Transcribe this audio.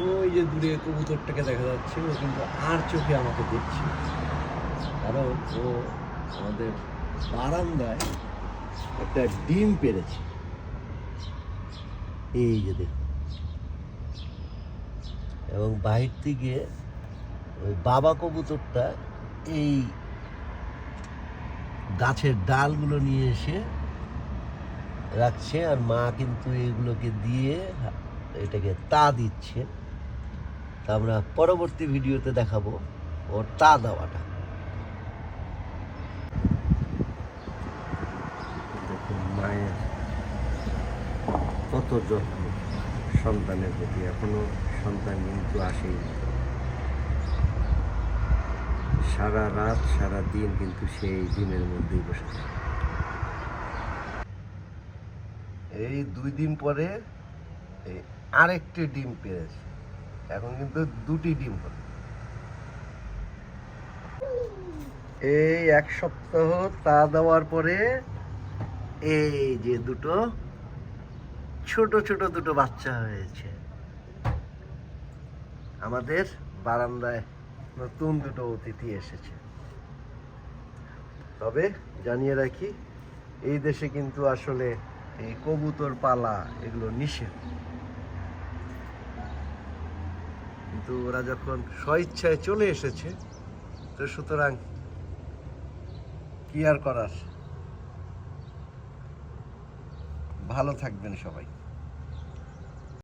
ওই যে দূরে কবুতরটাকে দেখা যাচ্ছে, ও কিন্তু আর চোখে আমাকে দেখছে কারণ ও আমাদের বারান্দায় একটা ডিম পেরেছে। এই যে দেখুন। এবং বাহির থেকে ওই বাবা কবুতরটা এই গাছের ডালগুলো নিয়ে এসে রাখছে আর মা কিন্তু এগুলোকে দিয়ে এটাকে তা দিচ্ছে। তা আমরা পরবর্তী ভিডিওতে দেখাবো ওর তা দেওয়াটা। মায়ের কত যত্ন সন্তানের প্রতি। এখনও সন্তান কিন্তু আসেই সারা রাত, সারা দিন কিন্তু সেই ডিমের মধ্যেই বসে। এই দুই দিন পরে আরেকটি ডিম পেয়েছে এখন কিন্তু দুটি ডিম হবে। এই এক সপ্তাহ তা দেওয়ার পরে এই যে দুটো ছোট ছোট দুটো বাচ্চা হয়েছে। আমাদের বারান্দায় নতুন দুটো অতিথি এসেছে। তবে জানিয়ে রাখি, এই দেশে কিন্তু আসলে এই কবুতর পালা এগুলো নিষেধ। কিন্তু ওরা যখন স্বইচ্ছায় চলে এসেছে তো সুতরাং কি আর করার? ভালো থাকবেন সবাই।